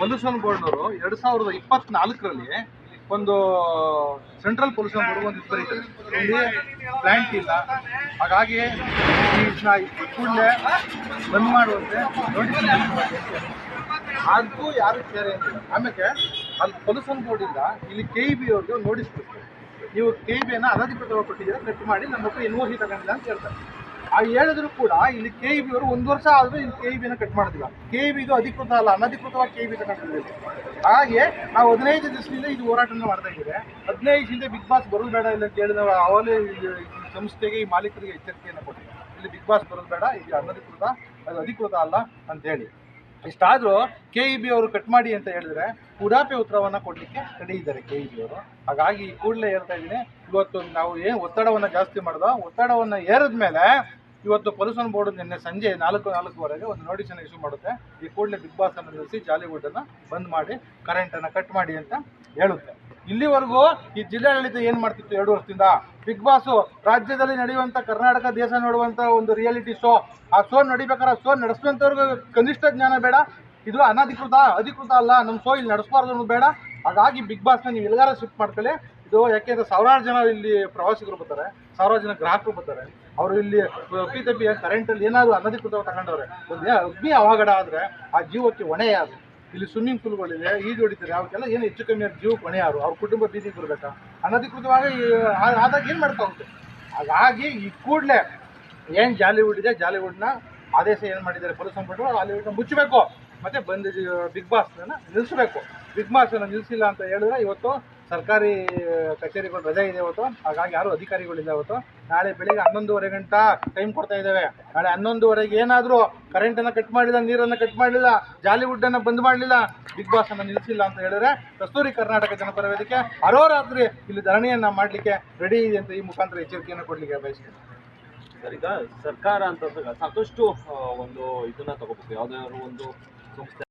Pollution ಬೋರ್ಡ್ನವರು ಎರಡ್ ಸಾವಿರದ ಇಪ್ಪತ್ನಾಲ್ಕರಲ್ಲಿ ಒಂದು ಸೆಂಟ್ರಲ್ ಪೊಲ್ಯೂಷನ್ ಬೋರ್ಡ್ ಒಂದು ಇದು ಇಲ್ಲಿ ಪ್ಲಾಂಟ್ ಇಲ್ಲ. ಹಾಗಾಗಿ ಕೂಡಲೇ ಬಂದ್ ಮಾಡುವಂತೆ ಅದಕ್ಕೂ ಅದು ಯಾರು ಸೇರಿ ಅಂತ ಆಮೇಲೆ ಅಲ್ಲಿ ಪೊಲ್ಯೂಷನ್ ಬೋರ್ಡ್ ಇಂದ ಇಲ್ಲಿ ಕೆ ಇ ಬಿ ಅವ್ರಿಗೆ ನೋಟಿಸ್ ಕೊಡ್ತಾರೆ. ನೀವು ಕೆ ಇ ಬಿಯನ್ನು ಅನಧಿಕೃತವಾಗಿ ಕೊಟ್ಟಿದ್ದೀರಾ ಕಟ್ ಮಾಡಿ, ನಮ್ಮ ಹತ್ರ ಎನ್ ಒ ಸಿ ತಗೊಂಡಿಲ್ಲ ಅಂತ ಹೇಳ್ತಾರೆ. ಆ ಹೇಳಿದ್ರು ಕೂಡ ಇಲ್ಲಿ ಕೆ ಇ ಬಿ ಅವರು ಒಂದು ವರ್ಷ ಆದರೂ ಇಲ್ಲಿ ಕೆ ಇ ಬಿನ ಕಟ್ ಮಾಡೋದಿಲ್ಲ. ಕೆ ಇ ಬಿ ಇದು ಅಧಿಕೃತ ಅಲ್ಲ, ಅನಧಿಕೃತವಾಗಿ ಕೆ ಇ ಬಿ ತಗೊಂಡಿದ್ದೀವಿ ಹಾಗೆ ನಾವು ಹದಿನೈದು ದಿವಸದಿಂದ ಇದು ಹೋರಾಟನ ಮಾಡ್ತಾ ಇದ್ದೀವಿ. ಹದಿನೈದು ಹಿಂದೆ ಬಿಗ್ ಬಾಸ್ ಬರೋದು ಬೇಡ ಇಲ್ಲ ಅಂತ ಹೇಳಿದ ಅವಲೇ ಸಂಸ್ಥೆಗೆ ಈ ಮಾಲೀಕರಿಗೆ ಎಚ್ಚರಿಕೆಯನ್ನು ಕೊಟ್ಟಿದ್ದಾರೆ. ಇಲ್ಲಿ ಬಿಗ್ ಬಾಸ್ ಬರೋದು ಬೇಡ ಇದು ಅನಧಿಕೃತ, ಅದು ಅಧಿಕೃತ ಅಲ್ಲ ಅಂತ ಹೇಳಿ. ಇಷ್ಟಾದರೂ ಕೆ ಇ ಬಿ ಅವರು ಕಟ್ ಮಾಡಿ ಅಂತ ಹೇಳಿದ್ರೆ ಉಡಾಪೆ ಉತ್ತರವನ್ನು ಕೊಡಲಿಕ್ಕೆ ರೆಡಿ ಇದ್ದಾರೆ ಕೆ ಇ ಬಿ ಅವರು. ಹಾಗಾಗಿ ಕೂಡಲೇ ಹೇಳ್ತಾ ಇದ್ದೀನಿ, ಇವತ್ತು ನಾವು ಏನು ಒತ್ತಡವನ್ನು ಜಾಸ್ತಿ ಮಾಡಿದೋ, ಒತ್ತಡವನ್ನು ಏರಿದ ಮೇಲೆ ಇವತ್ತು ಪೊಲ್ಯೂಷನ್ ಬೋರ್ಡ್ ನಿನ್ನೆ ಸಂಜೆ ನಾಲ್ಕು ನಾಲ್ಕುವರೆಗೆ ಒಂದು ನೋಟಿಸನ್ನು ಇಶ್ಯೂ ಮಾಡುತ್ತೆ. ಈ ಕೂಡಲೇ ಬಿಗ್ ಬಾಸ್ ಅನ್ನು ನಿಲ್ಲಿಸಿ ಜಾಲಿವುಡ್ಡನ್ನು ಬಂದ್ ಮಾಡಿ ಕರೆಂಟನ್ನು ಕಟ್ ಮಾಡಿ ಅಂತ ಹೇಳುತ್ತೆ. ಇಲ್ಲಿವರೆಗೂ ಈ ಜಿಲ್ಲಾಡಳಿತ ಏನು ಮಾಡ್ತಿತ್ತು ಎರಡು ವರ್ಷದಿಂದ? ಬಿಗ್ ಬಾಸು ರಾಜ್ಯದಲ್ಲಿ ನಡೆಯುವಂಥ ಕರ್ನಾಟಕ ದೇಶ ನೋಡುವಂಥ ಒಂದು ರಿಯಾಲಿಟಿ ಶೋ ಆ ಶೋ ನಡಿಬೇಕಾದ್ರೆ ಶೋ ನಡೆಸುವಂಥವ್ರಿಗೆ ಕನಿಷ್ಠ ಜ್ಞಾನ ಬೇಡ. ಇದು ಅನಧಿಕೃತ, ಅಧಿಕೃತ ಅಲ್ಲ ನಮ್ಮ ಶೋ ಇಲ್ಲಿ ನಡೆಸಬಾರ್ದು ಬೇಡ. ಹಾಗಾಗಿ ಬಿಗ್ ಬಾಸ್ನ ನೀವು ಎಲ್ಲಾರು ಶಿಫ್ಟ್ ಮಾಡ್ಕೊಳ್ಳಿ. ಇದು ಯಾಕೆಂದ್ರೆ ಸಾವಿರಾರು ಜನ ಇಲ್ಲಿ ಪ್ರವಾಸಿಗರು ಬರ್ತಾರೆ, ಸಾವಿರಾರು ಜನ ಗ್ರಾಹಕರು ಬರ್ತಾರೆ. ಅವರು ಇಲ್ಲಿ ಅಪ್ಪಿ ತಪ್ಪಿ ಕರೆಂಟಲ್ಲಿ ಏನಾದರೂ ಅನಧಿಕೃತವಾಗಿ ತಗೊಂಡವ್ರೆ, ಒಂದು ಅಗ್ನಿ ಅವಘಡ ಆದರೆ ಆ ಜೀವಕ್ಕೆ ಹೊಣೆ ಯಾರು? ಇಲ್ಲಿ ಸ್ವಿಮ್ಮಿಂಗ್ ಪೂಲ್ಗಳಿದೆ ಈಜು ಹೊಡಿತಾರೆ ಅವಕ್ಕೆಲ್ಲ ಏನು ಹೆಚ್ಚು ಕಮ್ಮಿ ಜೀವಕ್ಕೆ ಹೊಣೆ ಯಾರು? ಅವ್ರ ಕುಟುಂಬ ಬೀದಿಗೆ ಬರಬೇಕಾ? ಅನಧಿಕೃತವಾಗಿ ಆದಾಗ ಏನು ಮಾಡ್ತಾ ಹೋಗುತ್ತೆ ಹಾಗಾಗಿ ಈ ಕೂಡಲೇ ಏನು ಜಾಲಿವುಡ್ ಇದೆ, ಜಾಲಿವುಡ್ನ ಆದೇಶ ಏನು ಮಾಡಿದ್ದಾರೆ ಪೊಲೀಸ್ ಅಂದ್ಬಿಟ್ಟು ಹಾಲಿವುಡ್ನ ಮುಚ್ಚಬೇಕು. ಮತ್ತೆ ಬಂದ ಬಿಗ್ ಬಾಸ್ನ ನಿಲ್ಲಿಸಬೇಕು ಬಿಗ್ ಬಾಸ್ನ ನಿಲ್ಲಿಸಿಲ್ಲ ಅಂತ ಹೇಳಿದ್ರೆ ಇವತ್ತು ಸರ್ಕಾರಿ ಕಚೇರಿಗಳು ರಜೆ ಇದೆ ಇವತ್ತು ಹಾಗಾಗಿ ಯಾರು ಅಧಿಕಾರಿಗಳಿಲ್ಲ ಇವತ್ತು ನಾಳೆ ಬೆಳಿಗ್ಗೆ ಹನ್ನೊಂದುವರೆ ಗಂಟ ಟೈಮ್ ಕೊಡ್ತಾ ಇದ್ದೇವೆ. ನಾಳೆ ಹನ್ನೊಂದುವರೆಗೆ ಏನಾದರೂ ಕರೆಂಟನ್ನು ಕಟ್ ಮಾಡಿಲ್ಲ, ನೀರನ್ನು ಕಟ್ ಮಾಡಲಿಲ್ಲ ಜಾಲಿವುಡ್ಡನ್ನು ಬಂದ್ ಮಾಡಲಿಲ್ಲ ಬಿಗ್ ಬಾಸ್ ಅನ್ನು ನಿಲ್ಲಿಸಿಲ್ಲ ಅಂತ ಹೇಳಿದ್ರೆ ಕಸ್ತೂರಿ ಕರ್ನಾಟಕ ಜನಪರ ವೇದಿಕೆ ಅರೋರಾತ್ರಿ ಇಲ್ಲಿ ಧರಣಿಯನ್ನು ಮಾಡಲಿಕ್ಕೆ ರೆಡಿ ಇದೆ ಅಂತ ಈ ಮುಖಾಂತರ ಎಚ್ಚರಿಕೆಯನ್ನು ಕೊಡಲಿಕ್ಕೆ ಬಯಸ್ತೀನಿ. ಸರ್ ಸರ್ಕಾರ ಅಂತಂದಾಗ ಸಾಕಷ್ಟು ಒಂದು ಇದನ್ನ ತಗೋಬೇಕು. ಯಾವ್ದಾದ್ರು ಒಂದು ಸಂಸ್ಥೆ